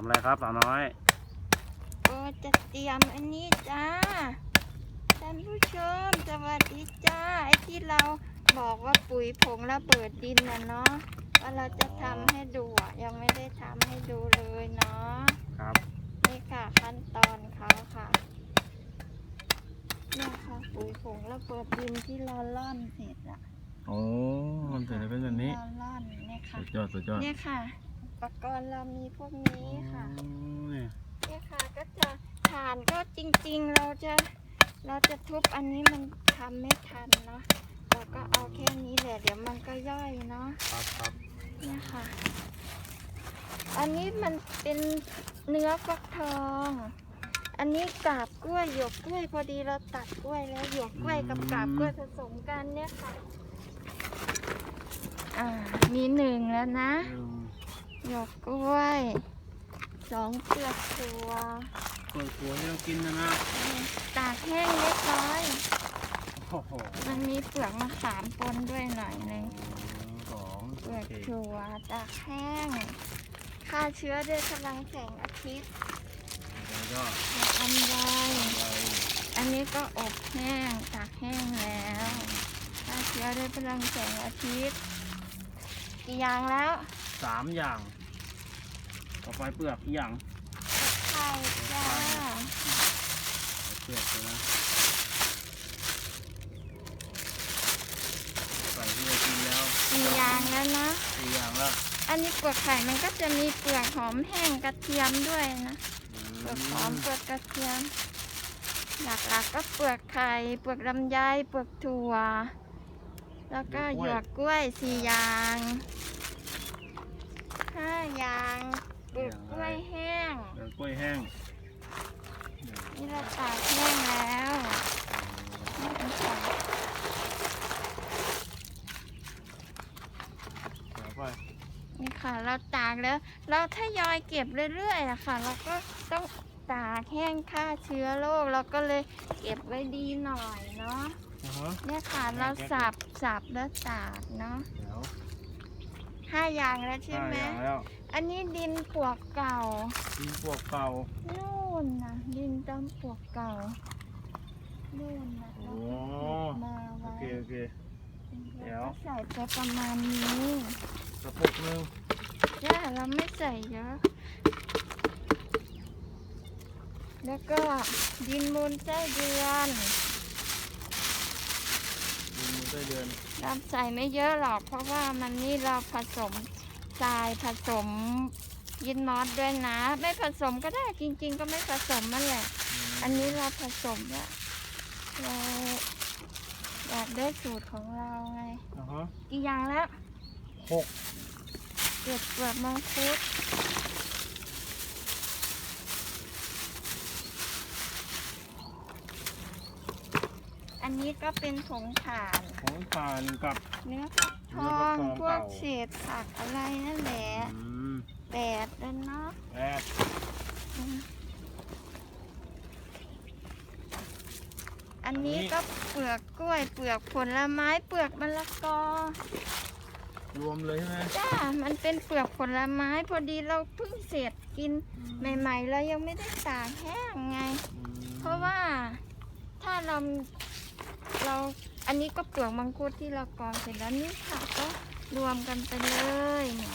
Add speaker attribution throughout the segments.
Speaker 1: ทำอะไรครับสาวน้อย
Speaker 2: ก็จะเตรียมอันนี้จ้า ท่านผู้ชมสวัสดีจ้า ไอ้ที่เราบอกว่าปุ๋ยผงระเบิดดินนะเนาะว่าเราจะทำให้ดูอะยังไม่ได้ทำให้ดูเลยเนาะ
Speaker 1: ครับ
Speaker 2: นี่ค่ะขั้นตอนเขาค่ะเนี่ยค่ะปุ๋ยผงระเบิดดินที่เราล่อนเสร็จอะ
Speaker 1: โอ้มันเสร็จแล้วเป็นแบบนี้
Speaker 2: เราล่อนเนี่ยค่ะ
Speaker 1: สุดยอดสุดยอด
Speaker 2: เนี่ยค่ะอุ ปกรณ์เรามีพวกนี้ค่ะ
Speaker 1: อ๋อเนี่ย
Speaker 2: เนี่ยค่ะก็จะฐานก็จริงๆ เราจะเราจะทุบอันนี้มันทำไม่ทันเนาะเราก็เอาแค่นี้แหละเดี๋ยวมันก็ย่อยเนาะ
Speaker 1: ครับครับ
Speaker 2: เนี่ยค่ะ อันนี้มันเป็นเนื้อฟักทอง อันนี้กาบกล้วยหยวกกล้วยพอดีเราตัดกล้วยแล้วหยวกกล้วยกับกาบกล้วยผสมกันเนี่ยค่ะ อ่ามีหนึ่งแล้วนะ
Speaker 1: อืม
Speaker 2: หยวกกล้วยสองเปลือกถั่ว
Speaker 1: เปิดหัวที่เรากินนะนะ
Speaker 2: ตากแห้งเรียบร้อย
Speaker 1: โอ้โห
Speaker 2: มันมีเปลือกมะขามปนด้วยหน่อยหนึง
Speaker 1: สอง
Speaker 2: เปลือก
Speaker 1: โอเค
Speaker 2: ถั่วตากแห้งฆ่าเชื้อด้วยพลังแสงอาทิตย์
Speaker 1: แล้วก็
Speaker 2: และอันใย
Speaker 1: ใบ
Speaker 2: อันนี้ก็อบแห้งตากแห้งแล้วฆ่าเชื้อด้วยพลังแสงอาทิตย์กี่อย่างแล้ว
Speaker 1: สามอย่าง ไปเปลือกอีกอย่าง
Speaker 2: ไข่จ้า
Speaker 1: เปลือกเลยนะใส่ที่เรากินแล้ว
Speaker 2: กี่อย่างแล้วนะ
Speaker 1: สี่อย่างแล้ว
Speaker 2: อันนี้เปลือกไข่มันก็จะมีเปลือกหอมแห้งกระเทียมด้วยนะ เปลือกหอมเปลือกกระเทียม หลักๆก็เปลือกไข่ เปลือกลำไย เปลือกถั่ว แล้วก็หยวกกล้วยสี่อย่างห้าอย่างเป ลือกกล้วยแห้ง
Speaker 1: เปลือกกล้วยแห้ง
Speaker 2: นี่เราตากแห้งแล้วนี่เป็นค่ะ
Speaker 1: เดี๋ยวไป
Speaker 2: นี่ค่ะ เราตากแล้ว เราทยอยเก็บเรื่อยๆอะค่ะ เราก็ต้องตากแห้งฆ่าเชื้อโรคเราก็เลยเก็บไว้ดีหน่อยเนาะ
Speaker 1: นะฮะ
Speaker 2: เนี่ยค่ะเราสับสับแล้วตากเนาะ
Speaker 1: เดี๋ยว
Speaker 2: ห้าอย่างแล้วใช่
Speaker 1: ห้า
Speaker 2: ไหม
Speaker 1: อย่างแล้ว
Speaker 2: อันนี้ดินปลวกเก่า
Speaker 1: กินพวกเก่า
Speaker 2: นู่นนะดินตำปลวกเก่านู่นนะ
Speaker 1: โอ้
Speaker 2: เราก็เก็บมา
Speaker 1: โอ
Speaker 2: ไว้
Speaker 1: เคโอเคเดี๋ยว
Speaker 2: ราก็ใส่ไปประมาณนี้
Speaker 1: กระปุกหนึง
Speaker 2: จ้าเราไม่ใส่เยอะแล้วก็ดินมูลไส้เดือน
Speaker 1: มีมือได้เดือน
Speaker 2: เราใส่ไม่เยอะหรอกเพราะว่ามันนี่เราผสม ทรายผสมยินมอสด้วยนะ ไม่ผสมก็ได้จริง ๆ ก็ไม่ผสมมันแหละ อันนี้เราผสมแล้วเราอยากได้สูตรของเราไง
Speaker 1: นะฮะ
Speaker 2: กี่อย่างแล้ว
Speaker 1: หก
Speaker 2: เกลือเปลือกมังคุด อันนี้ก็เป็นผงถ่าน
Speaker 1: ของทานกับ
Speaker 2: เนื้อฟักท
Speaker 1: เนื้
Speaker 2: อ
Speaker 1: อฟั
Speaker 2: ง
Speaker 1: กทอง
Speaker 2: พวก
Speaker 1: เก่า
Speaker 2: เศษผักอะไรนั่นแหละ
Speaker 1: อืม
Speaker 2: แปดแล้วเนาะ
Speaker 1: แปด
Speaker 2: อืมอันนี้ก็เปลือกกล้วยเปลือกผลไม้เปลือกมะละกอ
Speaker 1: รวมเลยใช่ไหม
Speaker 2: จ้า มันเป็นเปลือกผลไม้พอดีเราเพิ่งเสร็จกินใหม่ๆเรายังไม่ได้ตากแห้งไง
Speaker 1: อืม
Speaker 2: เพราะว่าถ้าเรา เราอันนี้ก็เปลือกมังคุดที่เรากรองเสร็จแล้วนี่ค่ะก็รวมกันไปเลยเนี่ย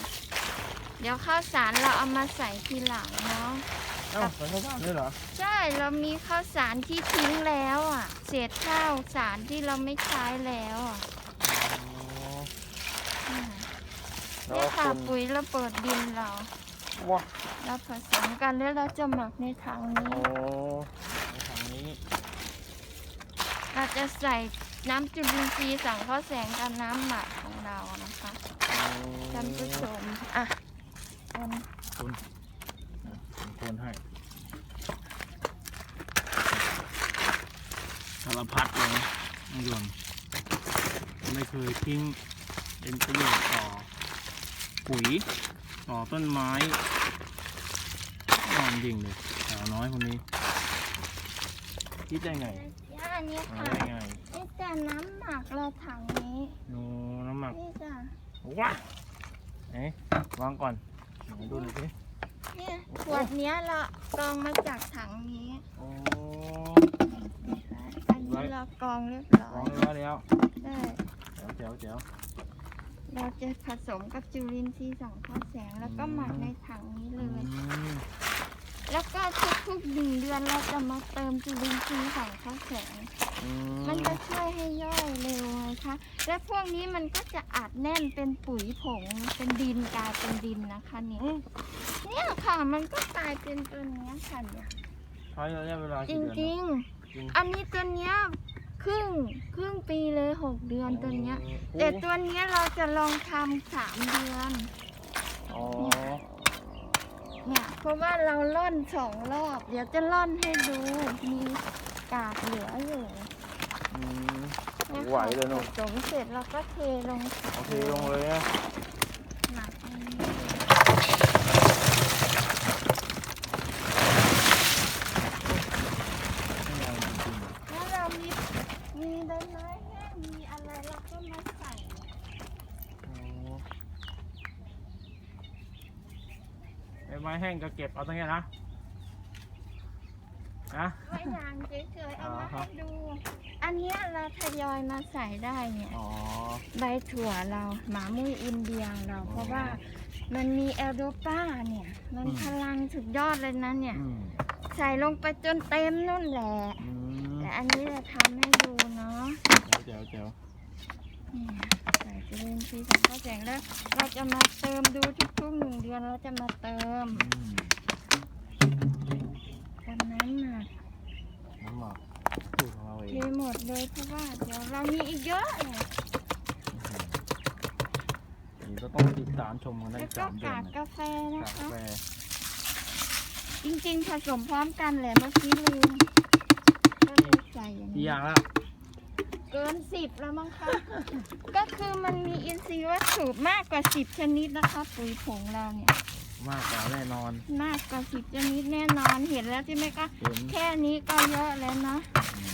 Speaker 2: เดี๋ยวข้าวสารเราเอามาใส่ทีหลังเนาะ
Speaker 1: เอ้าใส่ข้าวสารด้วยเหรอ
Speaker 2: ใช่เรามีข้าวสารที่ทิ้งแล้วอะ เศษข้าวสารที่เราไม่ใช้แล้วอะ
Speaker 1: อ๋อ
Speaker 2: อืม
Speaker 1: แล้ว
Speaker 2: เนี่ยค่ะ
Speaker 1: คน
Speaker 2: ปุ๋ยระเบิดดินเรา
Speaker 1: ว้า
Speaker 2: เราผสมกันแล้วเราจะหมักในถังนี้
Speaker 1: โอ้ในถังนี้
Speaker 2: เราจะใส่น้ำจุลินทรีย์สังเคราะห์แสงกับน้ำหมักของเรานะคะ
Speaker 1: โอ้
Speaker 2: ท่านผู้ชมอะคน
Speaker 1: คุณอะผมคนให้สารพัดเลยนะน้องยนต์ไม่เคยทิ้งเป็นประโยชน์ต่อปุ๋ยต่อต้นไม้นอนยิงเลยสาวน้อยคนนี้คิดได้ไง
Speaker 2: ย่าเนี่ย
Speaker 1: หา
Speaker 2: ค่ะ
Speaker 1: ได้ไง
Speaker 2: นี่จะน้ำหมักเราถังนี้
Speaker 1: โนน้ำหมัก
Speaker 2: นี่จ้ะ
Speaker 1: ว้าเอ๊ะวางก่อนไหนดูหน่อยสิ
Speaker 2: เนี่ยขวดเนี้ยเรากรองมาจากถังนี้
Speaker 1: โอ้
Speaker 2: นะคะอันนี้เรากรองเรียบร้อ
Speaker 1: ร้อง
Speaker 2: ย
Speaker 1: แล้วแล้ว
Speaker 2: ได้
Speaker 1: เจ๋วเจ๋ว
Speaker 2: เราจะผสมกับจุลินทรีย์สังเคราะห์แสงแล้วก็หมักในถังนี้เลย แล้วก็ทุกๆหนึ่งเดือนเราจะมาเติมจุลินทรีย์สังเคราะห์แสงมันจะช่วยให้ย่อยเร็วไงคะ และพวกนี้มันก็จะอัดแน่นเป็นปุ๋ยผง เป็นดินกลายเป็นดินนะคะเนี่ยเนี่ยค่ะ มันก็กลายเป็นตัวเนี้ยค่ะเนี่ย
Speaker 1: ใช้ระยะเวลา
Speaker 2: จ
Speaker 1: กี่เดือน
Speaker 2: ริง
Speaker 1: จริง
Speaker 2: ๆ อันนี้ตัวเนี้ยครึ่งครึ่งปีเลยหกเดือนตัวเนี้ย แต่ตัวเนี้ยเราจะลองทำสามเดือน
Speaker 1: อ๋อ
Speaker 2: เนี่ยเพราะว่าเราล่อนสองรอบ เดี๋ยวจะล่อนให้ดูมีกากเหลืออยู่
Speaker 1: อืม
Speaker 2: นี่
Speaker 1: ไหวเลยเนอะ
Speaker 2: ผสมเสร็จเราก็เทลงถัง
Speaker 1: โอเคลงเลยนะ
Speaker 2: หนักอันนี้แล้วเรามีมีใบไม้แห้งมีอะไรเราก็มาใส่
Speaker 1: ไอ้ไม้แห้งก็เก็บเอาตรงเนี้ยนะนะ
Speaker 2: ไว้อย่างเฉยๆเอามา
Speaker 1: อ่าฮะ
Speaker 2: ให้ดู อันเนี้ยเราทยอยมาใส่ได้เนี่ย
Speaker 1: อ๋อ
Speaker 2: ใบถั่วเราหมามุ้ยอินเดียเรา เพราะว่ามันมีแอลโดป้าเนี่ย มัน
Speaker 1: อืม
Speaker 2: พลังสุดยอดเลยนะเนี่ย
Speaker 1: อืม
Speaker 2: ใส่ลงไปจนเต็มนู่นแหละ
Speaker 1: อืม
Speaker 2: แต่อันนี้จะทำให้ดูเนาะ
Speaker 1: เจ๋วเจ๋ว
Speaker 2: นี่ใส่จุลินทรีย์สังเคราะห์แสงแล้ว เราจะมาเติมดูทุกๆหนึ่งเดือนเราจะมาเติม
Speaker 1: อืม
Speaker 2: กันน้ำหนัก
Speaker 1: น้ำหมักสูตรของเราเอ
Speaker 2: เท
Speaker 1: ง
Speaker 2: หมดเลยเพราะว่าเดี๋ยวเรามีอีกเยอะเลย
Speaker 1: นี่ก็ต้องติดตามชมกันได้
Speaker 2: แล้ว
Speaker 1: อีก
Speaker 2: ก็
Speaker 1: สามเดือกา
Speaker 2: นก
Speaker 1: นะ
Speaker 2: กาแฟนะ
Speaker 1: กาก
Speaker 2: คะ
Speaker 1: แฟ
Speaker 2: จริงๆผสมพร้อมกันแหละเมื่อกี้ลืมก็เลยใส่อย่าง
Speaker 1: กี่
Speaker 2: นี้
Speaker 1: อย่างละ
Speaker 2: เกินสิบแล้วมั้งคะ ก็คือมันมีอินทรีย์วัตถุมากกว่าสิบชนิดนะคะ ปุ๋ยผงเราเนี่ย
Speaker 1: มากกว่าแน่นอน
Speaker 2: มากกว่าสิบชนิดแน่นอนเห็นแล้วใช่ไหมคะ
Speaker 1: เห็น
Speaker 2: แค่นี้ก็เยอะแล้วเนาะ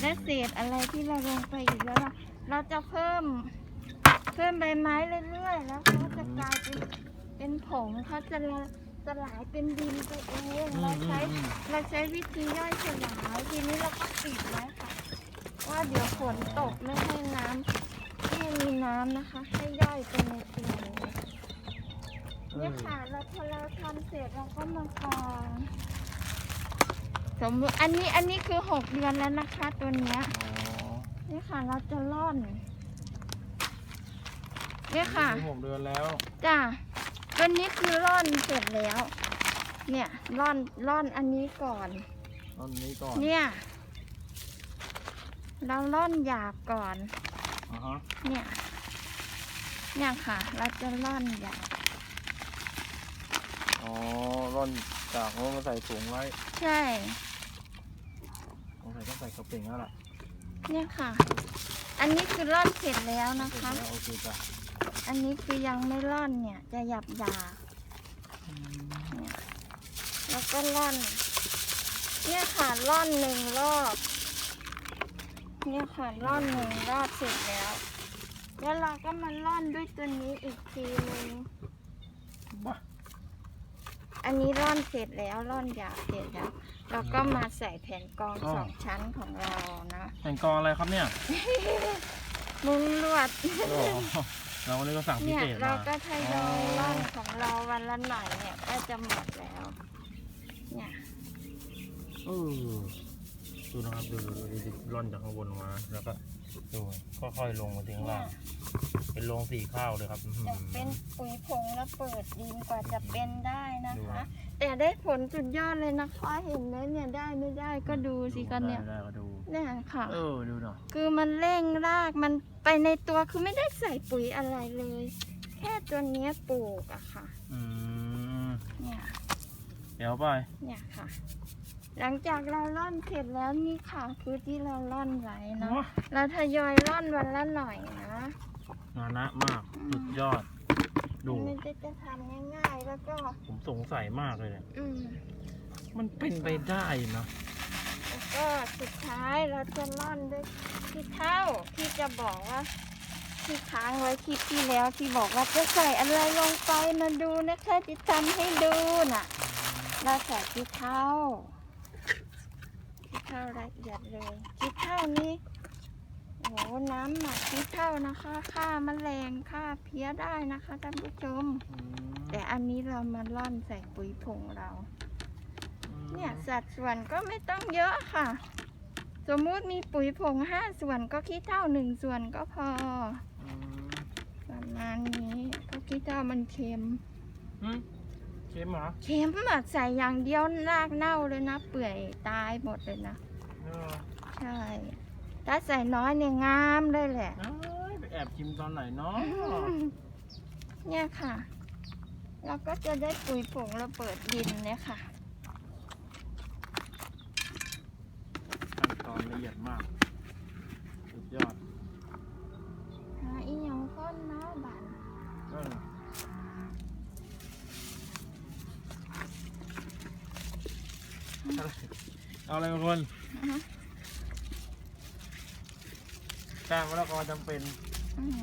Speaker 2: และเศษอะไรที่เราลงไปอีกแล้วล่ะเราจะเพิ่ม เพิ่มใบไม้เรื่อยๆแล้วเขาจะกลายเป็นเป็นผงเขาจะละสลายเป็นดินไปเอง
Speaker 1: อืม
Speaker 2: เราใช้
Speaker 1: อืม
Speaker 2: เราใช้วิธีย่อยสลายทีนี้เราก็ปิดไว้ค่ะ ว่าเดี๋ยวฝนตกไม่ให้น้ำไม่มีน้ำนะคะ ให้ย่อยไปในตัวเลย
Speaker 1: เอ
Speaker 2: เนี่ย
Speaker 1: อ
Speaker 2: ค่ะแล้วพอเราทำเสร็จเราก็มากรองสมมติอันนี้อันนี้คือหกเดือนแล้วนะคะ ตัวเนี้ย
Speaker 1: อ๋อ
Speaker 2: เนี่ยค่ะเราจะร่อนเนี่ยค่ะ
Speaker 1: นี่หกเดือนแล้ว
Speaker 2: จ้ะตัวนี้คือร่อนเสร็จแล้ว เนี่ยร่อนร่อนอันนี้ก่อน
Speaker 1: ต้นนี้ก่อน
Speaker 2: เนี่ย เราร่อนหยาบก่อน
Speaker 1: อ่าฮะ
Speaker 2: เนี่ย เนี่ยค่ะ เราจะร่อนหยาบ
Speaker 1: อ๋อร่อนจากโน้นมาใส่ถุงไว้
Speaker 2: ใช่
Speaker 1: สงสัยต้องใส่กระเป๋งแล้วล่ะ
Speaker 2: เนี่ยค่ะ อันนี้คือร่อนเสร็จแล้วนะ
Speaker 1: เสร็จ
Speaker 2: คะ
Speaker 1: แล้วโอเคจ้ะ
Speaker 2: อันนี้คือยังไม่ร่อนเนี่ย จะหยับหยาบเนี่ยแล้วก็ร่อน เนี่ยค่ะร่อนหนึ่งรอบ เนี่ยค่ะร่อนหนึ่งรอบเสร็จแล้ว แล้วเราก็มาร่อนด้วยตัวนี้อีกทีหนึง
Speaker 1: บ้า
Speaker 2: อันนี้ร่อนเสร็จแล้วร่อนหยาบเสร็จแล้ว เราก็มาใส่แผ่นกรองสองชั้นของเรานะ
Speaker 1: แผ่นกรองอะไรครับเนี่ย
Speaker 2: มุ้งลวด
Speaker 1: โอ้เราวันนี้ก็สั่งพิ
Speaker 2: เนี่ย
Speaker 1: เศษ
Speaker 2: เรา
Speaker 1: มา
Speaker 2: ก็ทยอยร่อนของเราวันละหน่อยเนี่ยก็จะหมดแล้ว เนี่ย
Speaker 1: เออ ดูนะครับดูดูดูดูร่อนจากข้างบนลงมาแล้วก็ดูค่อยๆลงมาถึงข้างล่างเป็นโรงสีข้าวเลยครับอื้อหือ
Speaker 2: จะเป็นปุ๋ยผงแล้วเปิดดินกว่าจะเป็นได้นะ
Speaker 1: ดู
Speaker 2: คะ
Speaker 1: อะ
Speaker 2: แต่ได้ผลสุดยอดเลยนะคะเห็นไหมเนี่ยได้ไม่ได้ก็ดูสิกันเนี่ย
Speaker 1: ได้ได้ก็ดู
Speaker 2: เนี่ยค่ะ
Speaker 1: เออดูหน่อย
Speaker 2: คือมันเร่งรากมันไปในตัวคือไม่ได้ใส่ปุ๋ยอะไรเลย แค่ตัวเนี้ยปลูกอะค่ะ
Speaker 1: อืม
Speaker 2: เนี่ย
Speaker 1: เดี๋ยวไป
Speaker 2: เนี่ยค่ะ หลังจากเราร่อนเสร็จแล้วนี่ค่ะ คือที่เราร่อนไว้เนาะเราทยอยร่อนวันละหน่อยนะ
Speaker 1: งานะมากสุดยอด ดู
Speaker 2: มันจะจะทำง่ายๆแล้วก็
Speaker 1: ผมสงสัยมากเลยเนี่ย
Speaker 2: อืม
Speaker 1: มันเป็นไปได้นะ
Speaker 2: แล้วก็สุดท้ายเราจะร่อนด้วยที่เท่าที่จะบอกว่าที่ค้างไว้คลิปที่แล้วที่บอกว่าจะใส่อะไรลงไปมาดูนะคะจะทำให้ดูน่ะเราใส่ขี้เท่า ขี้เท่าละเอียดเลยขี้เท่านี้โอ้โหน้ำหมักขี้เท่านะคะฆ่าแมลงฆ่าเพี้ยได้นะคะท่านผู้ชม
Speaker 1: อืม
Speaker 2: แต่อันนี้เรามาล่อนใส่ปุ๋ยผงเรา เนี่ยสัดส่วนก็ไม่ต้องเยอะค่ะ สมมุติมีปุ๋ยผงห้าส่วนก็ขี้เท่าหนึ่งส่วนก็พอ
Speaker 1: อืม
Speaker 2: ประมาณนี้เพราะขี้เท่ามันเค็ม
Speaker 1: อืม เค็มเหรอ
Speaker 2: เค็มอะใส่อย่างเดียวรากเน่าเลยนะ เปื่อยตายหมดเลยนะ
Speaker 1: เออ
Speaker 2: ใช่ ถ้าใส่น้อยเนี่ยงามเลยแหละ
Speaker 1: เอ้ยไปแอบชิมตอนไหนเนาะ
Speaker 2: เนี่ยค่ะ เราก็จะได้ปุ๋ยผงระเบิดดินเนี่ยค่ะ
Speaker 1: ขั้นตอนละเอียดมาก สุดยอด
Speaker 2: หาอีหยังก้นเนาะบัน
Speaker 1: เออ เอาอะไรมาคนก้านมะละกอจำเป็น
Speaker 2: อืม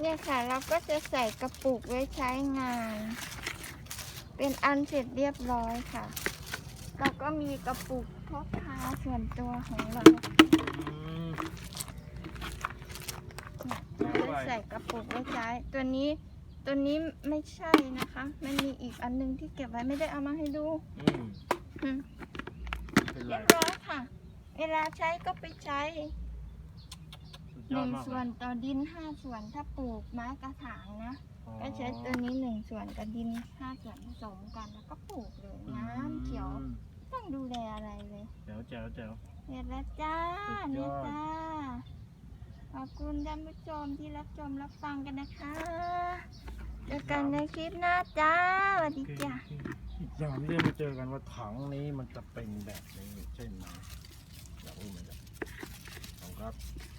Speaker 2: เนี่ยค่ะเราก็จะใส่กระปุกไว้ใช้งาน เป็นอันเสร็จเรียบร้อยค่ะ เราก็มีกระปุกพกพาส่วนตัวของเรา
Speaker 1: อืม
Speaker 2: เราได้ใส่กระปุกไว้ใช้ตัวนี้ ตัวนี้ไม่ใช่นะคะ มันมีอีกอันนึงที่เก็บไว้ไม่ได้เอามาให้ดู
Speaker 1: อืม
Speaker 2: อืม
Speaker 1: เป็นไร
Speaker 2: เรียบร้อยค่ะ เวลาใช้ก็ไปใช้
Speaker 1: สุด
Speaker 2: ห
Speaker 1: ยอด
Speaker 2: นึ่ง
Speaker 1: มาก
Speaker 2: ส่วนต่อดินห้าส่วนถ้าปลูกไม้กระถางนะก็ใช้ตัวนี้หนึ่งส่วนกับดินห้าส่วนผสมกันแล้วก็ปลูกเลยน้ำเขียว
Speaker 1: อืม
Speaker 2: ไม่ต้องดูแลอะไรเลย
Speaker 1: แจ๋วแจ๋วแจ๋ว
Speaker 2: เสร็จแล้วจ้า
Speaker 1: สุดย
Speaker 2: เนี่ย
Speaker 1: อด
Speaker 2: จ้า ขอบคุณท่านผู้ชมที่รับชมรับฟังกันนะคะเจอกันในคลิปหน้าจ้าสวัสดีจ้า
Speaker 1: อีกอย่างที่จะมาเจอกันว่าถังนี้มันจะเป็นแบบนี้ใช่ไหมอย่ากรู้เมันกันขอบคุณครับ